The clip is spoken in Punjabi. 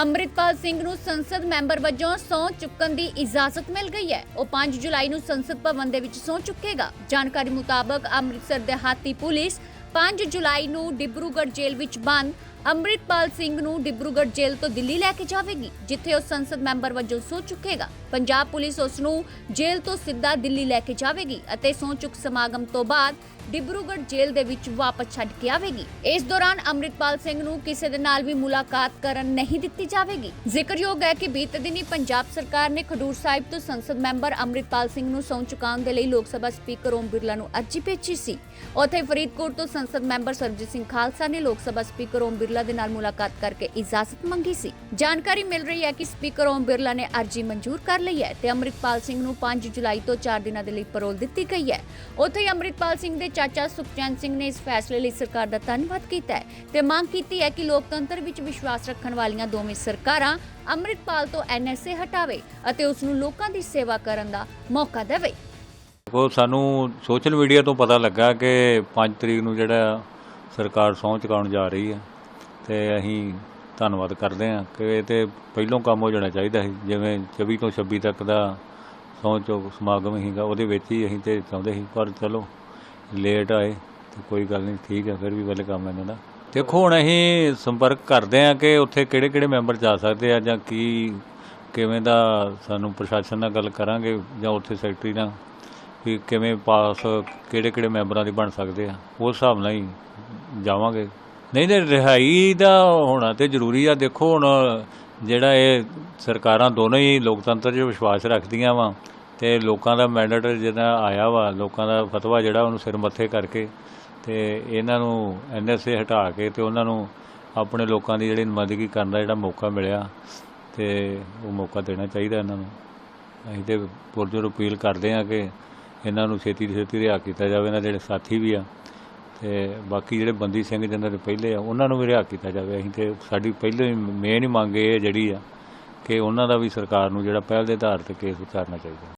ਅੰਮ੍ਰਿਤਪਾਲ ਸਿੰਘ ਨੂੰ ਸੰਸਦ ਮੈਂਬਰ ਵਜੋਂ ਸਹੁੰ ਚੁੱਕਣ ਦੀ ਇਜਾਜ਼ਤ ਮਿਲ ਗਈ ਹੈ। ਉਹ 5 ਜੁਲਾਈ ਨੂੰ ਸੰਸਦ ਭਵਨ ਦੇ ਵਿੱਚ ਸਹੁੰ ਚੁੱਕੇਗਾ। ਜਾਣਕਾਰੀ ਮੁਤਾਬਕ ਅੰਮ੍ਰਿਤਸਰ ਦਿਹਾਤੀ ਪੁਲਿਸ 5 ਜੁਲਾਈ ਨੂੰ ਡਿਬਰੂਗੜ੍ਹ ਜੇਲ੍ਹ ਵਿੱਚ ਬੰਦ ਅੰਮ੍ਰਿਤਪਾਲ ਸਿੰਘ ਨੂੰ ਡਿਬਰੂਗੜ੍ਹ ਜੇਲ੍ਹ ਤੋਂ ਦਿੱਲੀ ਲੈ ਕੇ ਜਾਵੇਗੀ, ਜਿੱਥੇ ਉਹ ਸੰਸਦ ਮੈਂਬਰ ਵਜੋਂ ਸਹੁੰ ਚੁੱਕੇਗਾ। ਪੰਜਾਬ ਪੁਲਿਸ ਉਸ ਨੂੰ ਜੇਲ੍ਹ ਤੋਂ ਸਿੱਧਾ ਦਿੱਲੀ ਲੈ ਕੇ ਜਾਵੇਗੀ ਅਤੇ ਸਹੁੰ ਚੁੱਕ ਸਮਾਗਮ ਤੋਂ ਬਾਅਦ ਡਿਬਰੂਗੜ੍ਹ ਜੇਲ੍ਹ ਦੇ ਵਿੱਚ ਵਾਪਸ ਛੱਡ ਕੇ ਆਵੇਗੀ। ਇਸ ਦੌਰਾਨ ਅੰਮ੍ਰਿਤਪਾਲ ਸਿੰਘ ਨੂੰ ਕਿਸੇ ਦੇ ਨਾਲ ਵੀ ਮੁਲਾਕਾਤ ਕਰਨ ਨਹੀਂ ਦਿੱਤੀ ਜਾਵੇਗੀ। ਜ਼ਿਕਰਯੋਗ ਹੈ ਕਿ ਬੀਤੇ ਦਿਨੀ ਪੰਜਾਬ ਸਰਕਾਰ ਨੇ ਖਡੂਰ ਸਾਹਿਬ ਤੋਂ ਸੰਸਦ ਮੈਂਬਰ ਅੰਮ੍ਰਿਤਪਾਲ ਸਿੰਘ ਨੂੰ ਸਹੁੰ ਚੁਕਾਉਣ ਦੇ ਲਈ ਲੋਕ ਸਭਾ ਸਪੀਕਰ ਓਮ ਬਿਰਲਾ ਨੂੰ ਅਰਜ਼ੀ ਭੇਜੀ ਸੀ। ਉੱਥੇ ਫਰੀਦਕੋਟ ਤੋਂ ਸੰਸਦ ਮੈਂਬਰ ਸਰਬਜੀਤ ਸਿੰਘ ਖਾਲਸਾ ਨੇ ਲੋਕ ਸਭਾ ਸਪੀਕਰ ਓਮ ਬਿਰਲਾ ਦੇ ਨਾਲ ਮੁਲਾਕਾਤ ਕਰਕੇ ਇਜਾਜ਼ਤ ਮੰਗੀ ਸੀ। ਜਾਣਕਾਰੀ ਮਿਲ ਰਹੀ ਹੈ ਕਿ ਸਪੀਕਰ ਓਮ ਬਿਰਲਾ ਨੇ ਅਰਜ਼ੀ ਮਨਜ਼ੂਰ ਕਰ ਲਈ ਹੈ ਤੇ ਅੰਮ੍ਰਿਤਪਾਲ ਸਿੰਘ ਨੂੰ 5 ਜੁਲਾਈ ਤੋਂ 4 ਦਿਨਾਂ ਦੇ ਲਈ ਪਰੋਲ ਦਿੱਤੀ ਗਈ ਹੈ। ਉੱਥੇ ਹੀ ਸਿੰਘ ਦੇ ਚਾਚਾ ਸੁਖਚੈਨ ਸਿੰਘ ਨੇ ਇਸ ਫੈਸਲੇ ਲਈ ਸਰਕਾਰ ਦਾ ਧੰਨਵਾਦ ਕੀਤਾ ਹੈ ਤੇ ਮੰਗ ਕੀਤੀ ਹੈ ਕਿ ਲੋਕਤੰਤਰ ਵਿੱਚ ਵਿਸ਼ਵਾਸ ਰੱਖਣ ਵਾਲੀਆਂ ਦੋਵੇਂ ਸਰਕਾਰਾਂ ਅੰਮ੍ਰਿਤਪਾਲ ਤੋਂ ਐਨਐਸਏ ਹਟਾਵੇ ਅਤੇ ਉਸ ਨੂੰ ਲੋਕਾਂ ਦੀ ਸੇਵਾ ਕਰਨ ਦਾ ਮੌਕਾ ਦੇਵੇ। ਉਹ ਸਾਨੂੰ ਸੋਸ਼ਲ ਮੀਡੀਆ ਤੋਂ ਪਤਾ ਲੱਗਾ ਕਿ 5 ਤਰੀਕ ਨੂੰ ਜਿਹੜਾ ਸਰਕਾਰ ਸਹੁੰ ਚੁਕਾਉਣ ਜਾ ਰਹੀ ਹੈ ਤੇ ਅਸੀਂ ਧੰਨਵਾਦ ਕਰਦੇ ਹਾਂ ਕਿ ਇਹ ਤੇ ਪਹਿਲੋਂ ਕੰਮ ਹੋ ਜਾਣਾ ਚਾਹੀਦਾ ਸੀ। ਜਿਵੇਂ 24 ਤੋਂ 26 ਤੱਕ ਦਾ ਸਹੁੰ ਚੁੱਕ ਸਮਾਗਮ ਸੀਗਾ, ਉਹਦੇ ਵਿੱਚ ਹੀ ਅਸੀਂ ਤੇ ਚਾਹੁੰਦੇ ਸੀ, ਪਰ ਚਲੋ ਲੇਟ ਆਏ ਤੇ ਕੋਈ ਗੱਲ ਨਹੀਂ, ਠੀਕ ਹੈ, ਫਿਰ ਵੀ ਵੱਲ ਕੰਮ ਇਹਨਾਂ ਦਾ। ਦੇਖੋ, ਹੁਣ ਅਸੀਂ ਸੰਪਰਕ ਕਰਦੇ ਹਾਂ ਕਿ ਉੱਥੇ ਕਿਹੜੇ ਕਿਹੜੇ ਮੈਂਬਰ ਜਾ ਸਕਦੇ ਆ ਜਾਂ ਕੀ, ਕਿਵੇਂ ਦਾ ਸਾਨੂੰ ਪ੍ਰਸ਼ਾਸਨ ਨਾਲ ਗੱਲ ਕਰਾਂਗੇ ਜਾਂ ਉੱਥੇ ਸੈਕਟਰੀ ਨਾਲ, ਵੀ ਕਿਵੇਂ ਪਾਸ ਕਿਹੜੇ ਕਿਹੜੇ ਮੈਂਬਰਾਂ ਦੀ ਬਣ ਸਕਦੇ ਆ, ਉਸ ਹਿਸਾਬ ਨਾਲ ਹੀ ਜਾਵਾਂਗੇ। ਨਹੀਂ ਨਹੀਂ, ਰਿਹਾਈ ਦਾ ਹੋਣਾ ਤੇ ਜ਼ਰੂਰੀ ਆ। ਦੇਖੋ ਹੁਣ ਜਿਹੜਾ ਇਹ ਸਰਕਾਰਾਂ ਦੋਨੋਂ ਹੀ ਲੋਕਤੰਤਰ 'ਚ ਵਿਸ਼ਵਾਸ ਰੱਖਦੀਆਂ ਵਾ ਤੇ ਲੋਕਾਂ ਦਾ ਮੈਂਡੇਟ ਜਿਹੜਾ ਆਇਆ ਵਾ, ਲੋਕਾਂ ਦਾ ਫਤਵਾ ਜਿਹੜਾ ਉਹਨੂੰ ਸਿਰ ਮੱਥੇ ਕਰਕੇ ਤੇ ਇਹਨਾਂ ਨੂੰ ਐਨਐਸਏ ਹਟਾ ਕੇ ਤੇ ਉਹਨਾਂ ਨੂੰ ਆਪਣੇ ਲੋਕਾਂ ਦੀ ਜਿਹੜੀ ਨੁਮਾਇੰਦਗੀ ਕਰਨ ਦਾ ਜਿਹੜਾ ਮੌਕਾ ਮਿਲਿਆ ਤੇ ਉਹ ਮੌਕਾ ਦੇਣਾ ਚਾਹੀਦਾ ਇਹਨਾਂ ਨੂੰ। ਅਸੀਂ ਤੇ ਪੁਰਜੋਰ ਅਪੀਲ ਕਰਦੇ ਹਾਂ ਕਿ ਇਹਨਾਂ ਨੂੰ ਛੇਤੀ ਛੇਤੀ ਰਿਹਾ ਕੀਤਾ ਜਾਵੇ, ਇਹਨਾਂ ਦੇ ਜਿਹੜੇ ਸਾਥੀ ਵੀ ਆ। ਤੇ ਬਾਕੀ ਜਿਹੜੇ ਬੰਦੀ ਸਿੰਘ ਜਿਨ੍ਹਾਂ ਦੇ ਪਹਿਲੇ ਆ, ਉਹਨਾਂ ਨੂੰ ਵੀ ਰਿਹਾ ਕੀਤਾ ਜਾਵੇ। ਅਸੀਂ ਤੇ ਸਾਡੀ ਪਹਿਲੇ ਮੇਨ ਹੀ ਮੰਗ ਇਹ ਜਿਹੜੀ ਆ ਕਿ ਉਹਨਾਂ ਦਾ ਵੀ ਸਰਕਾਰ ਨੂੰ ਜਿਹੜਾ ਪਹਿਲ ਦੇ ਆਧਾਰ ਤੇ ਕੇਸ ਵਿਚਾਰਨਾ ਚਾਹੀਦਾ।